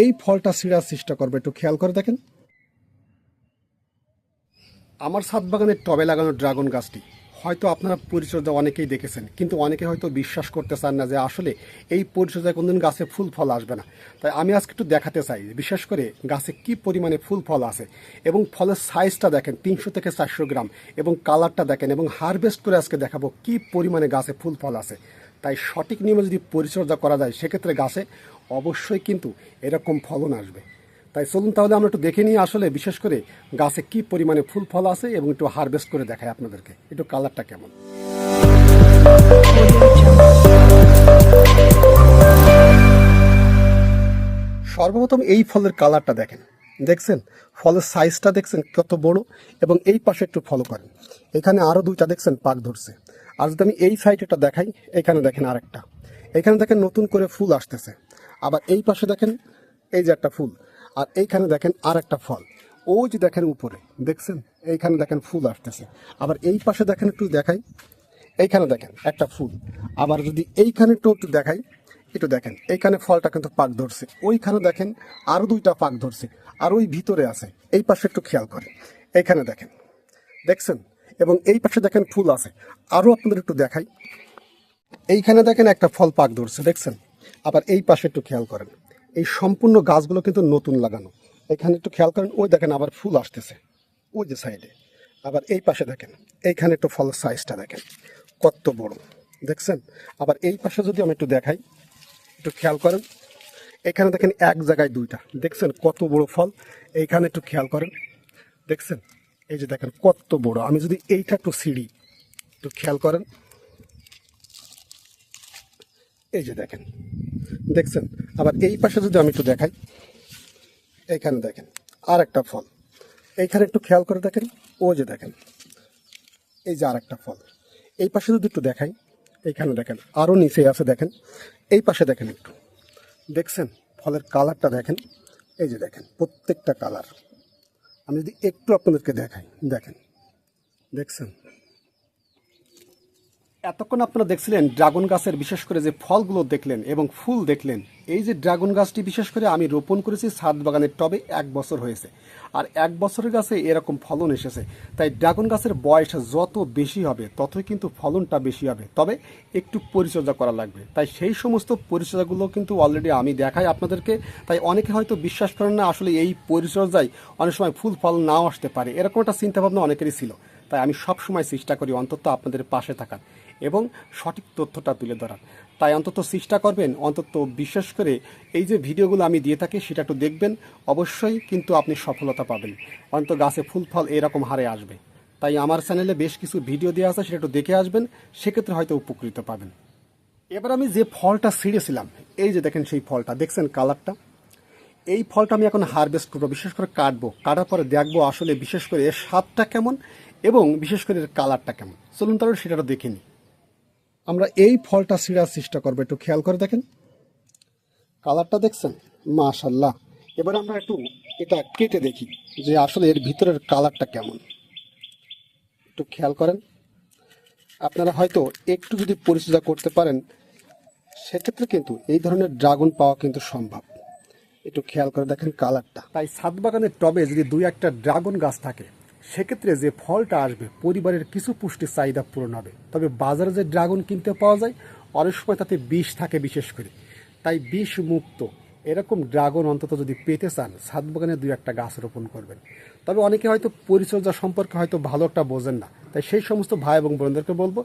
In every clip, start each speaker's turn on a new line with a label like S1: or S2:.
S1: এই ফলটা ছিঁড়ার চেষ্টা করবে, একটু খেয়াল করে দেখেন। আমার ছাদ বাগানের টবে লাগানো ড্রাগন গাছটি, হয়তো আপনারা পরিচর্যা অনেকেই দেখেছেন, কিন্তু অনেকে হয়তো বিশ্বাস করতে চান না যে আসলে এই পরিচর্যায় কোনদিন গাছে ফুল ফল আসবে না। তাই আমি আজকে একটু দেখাতে চাই, বিশেষ করে গাছে কি পরিমাণে ফুল ফল আছে এবং ফলের সাইজটা দেখেন, তিনশো থেকে চারশো গ্রাম এবং কালারটা দেখেন এবং হারভেস্ট করে আজকে দেখাবো কি পরিমাণে গাছে ফুল ফল আছে। তাই সঠিক নিয়মে যদি পরিচর্যা করা যায়, সেক্ষেত্রে গাছে অবশ্যই কিন্তু এরকম ফলন আসবে। তাই চলুন তাহলে আমরা একটু দেখে নিই আসলে বিশেষ করে গাছে কি পরিমাণে ফুল ফল আছে এবং একটু হারভেস্ট করে দেখায় আপনাদেরকে। একটু কালারটা কেমন? সর্বপ্রথম এই ফলের কালারটা দেখেন। দেখছেন? ফলের সাইজটা দেখছেন কত বড়? এবং এই পাশে একটু ফলো করেন। এখানে আরও দুইটা দেখছেন পাক ধরছে। আর যদি আমি এই সাইডটা দেখাই, এখানে দেখেন আরেকটা। এখানে দেখেন নতুন করে ফুল আসতেছে। আবার এই পাশে দেখেন, এই যে একটা ফুল। আর এইখানে দেখেন আর একটা ফল। ওই যে দেখেন উপরে, দেখছেন? এইখানে দেখেন ফুল আসতেছে। আবার এই পাশে দেখেন একটু দেখাই। এইখানে দেখেন একটা ফুল। আবার যদি এইখানে একটু একটু দেখাই একটু দেখেন, এইখানে ফলটা কিন্তু পাক ধরছে। ওইখানে দেখেন আরও দুইটা পাক ধরছে, আর ওই ভিতরে আছে। এই পাশে একটু খেয়াল করেন। এইখানে দেখেন, দেখছেন? এবং এই পাশে দেখেন ফুল আছে। আরও আপনাদের একটু দেখাই। এইখানে দেখেন একটা ফল পাক ধরছে, দেখছেন? আবার এই পাশে একটু খেয়াল করেন। এই সম্পূর্ণ গাছগুলো কিন্তু নতুন লাগানো। এখানে একটু খেয়াল করেন, ওই দেখেন আবার ফুল আসতেছে ওই যে সাইডে। আবার এই পাশে দেখেন, এইখানে একটু ফলের সাইজটা দেখেন, কত বড়। দেখছেন? আবার এই পাশে যদি আমি একটু দেখাই একটু খেয়াল করেন। এখানে দেখেন এক জায়গায় দুইটা। দেখছেন কত বড় ফল? এইখানে একটু খেয়াল করেন। দেখছেন? এই যে দেখেন কত বড়। আমি যদি এইটা একটু সিঁড়ি, একটু খেয়াল করেন। এই যে দেখেন। দেখছেন? আবার এই পাশে যদি আমি একটু দেখাই, এইখানে দেখেন আর একটা ফল। এইখানে একটু খেয়াল করে দেখেন। ও যে দেখেন। এই যে আর একটা ফল। এই পাশে যদি একটু দেখাই এইখানে দেখেন আরও নিচে আছে দেখেন, এই পাশে দেখেন একটু। দেখছেন? ফলের কালারটা দেখেন, এই যে দেখেন, প্রত্যেকটা কালার। আমি যদি একটু আপনাদেরকে দেখাই, দেখেন, দেখছেন? এতক্ষণ আপনারা দেখছিলেন ড্রাগন গাছের, বিশেষ করে যে ফলগুলো দেখলেন এবং ফুল দেখলেন, এই যে ড্রাগন গাছটি বিশেষ করে আমি রোপণ করেছি ছাদ বাগানের টবে এক বছর হয়েছে। আর এক বছরের গাছে এরকম ফলন এসেছে। তাই ড্রাগন গাছের বয়স যত বেশি হবে, ততই কিন্তু ফলনটা বেশি হবে। তবে একটু পরিচর্যা করা লাগবে। তাই সেই সমস্ত পরিচর্যাগুলো কিন্তু অলরেডি আমি দেখাই আপনাদেরকে। তাই অনেকে হয়তো বিশ্বাস করেন না, আসলে এই পরিচর্যায় অনেক সময় ফুল, ফল নাও আসতে পারে। এরকম একটা চিন্তাভাবনা অনেকেরই ছিল। তাই আমি সবসময় চেষ্টা করি অন্তত আপনাদের পাশে থাকার। এবং সঠিক তথ্যটা তুলে ধরার। তাই অন্তত চেষ্টা করবেন, অন্তত বিশেষ করে এই যে ভিডিওগুলো আমি দিয়ে থাকি সেটা একটু দেখবেন। অবশ্যই কিন্তু আপনি সফলতা পাবেন। অন্তত গাছে ফুল, ফল এরকম হারে আসবে। তাই আমার চ্যানেলে বেশ কিছু ভিডিও দেওয়া আছে, সেটা একটু দেখে আসবেন। সেক্ষেত্রে হয়তো উপকৃত পাবেন। এবার আমি যে ফলটা ছিঁড়েছিলাম, এই যে দেখেন সেই ফলটা, দেখছেন কালারটা? এই ফলটা আমি এখন হারভেস্ট করব, বিশেষ করে কাটবো। কাটার পরে দেখব আসলে বিশেষ করে এর স্বাদটা কেমন এবং বিশেষ করে এর কালারটা কেমন। চলুন তাহলে সেটা দেখে নিই। আমরা এই ফলটা ছিঁড়ার চেষ্টা করব, একটু খেয়াল করে দেখেন। কালারটা দেখছেন? মাশাল্লাহ এবার আমরা একটু এটা কেটে দেখি যে আসলে এর ভিতরের কালারটা কেমন। একটু খেয়াল করেন। আপনারা হয়তো একটু যদি পরিচর্যা করতে পারেন, সেক্ষেত্রে কিন্তু এই ধরনের ড্রাগন পাওয়া কিন্তু সম্ভব। একটু খেয়াল করে দেখেন কালারটা। তাই ছাদ বাগানের টবে যদি দুই একটা ড্রাগন গাছ থাকে সেক্ষেত্রে যে ফলটা আসবে, পরিবারের কিছু পুষ্টির চাহিদা পূরণ হবে। তবে বাজারে যে ড্রাগন কিনতে পাওয়া যায়, অনেক সময় তাতে বিষ থাকে বিশেষ করে। তাই বিষ মুক্ত এরকম ড্রাগন অন্তত যদি পেতে চান, ছাদ বাগানে দুই একটা গাছ রোপণ করবেন। তবে অনেকে হয়তো পরিচর্যা সম্পর্কে হয়তো ভালো একটা বোঝেন না। তাই সেই সমস্ত ভাই এবং বোনদেরকে বলব,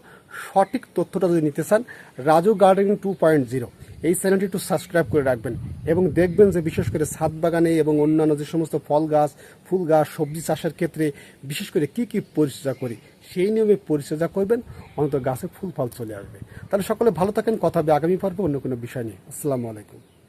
S1: সঠিক তথ্যটা যদি নিতে চান, Raju gardening two point zero, এই চ্যানেলটি একটু সাবস্ক্রাইব করে রাখবেন এবং দেখবেন যে বিশেষ করে ছাদ বাগানে এবং অন্যান্য যে সমস্ত ফল গাছ, ফুল গাছ, সবজি চাষের ক্ষেত্রে বিশেষ করে কি কি পরিচর্যা করি, সেই নিয়মে পরিচর্যা করবেন, অন্তত গাছে ফুল ফল চলে আসবে। তাহলে সকলে ভালো থাকেন, কথা হবে আগামী পর্বে অন্য কোনো বিষয় নিয়ে। আসসালামু আলাইকুম।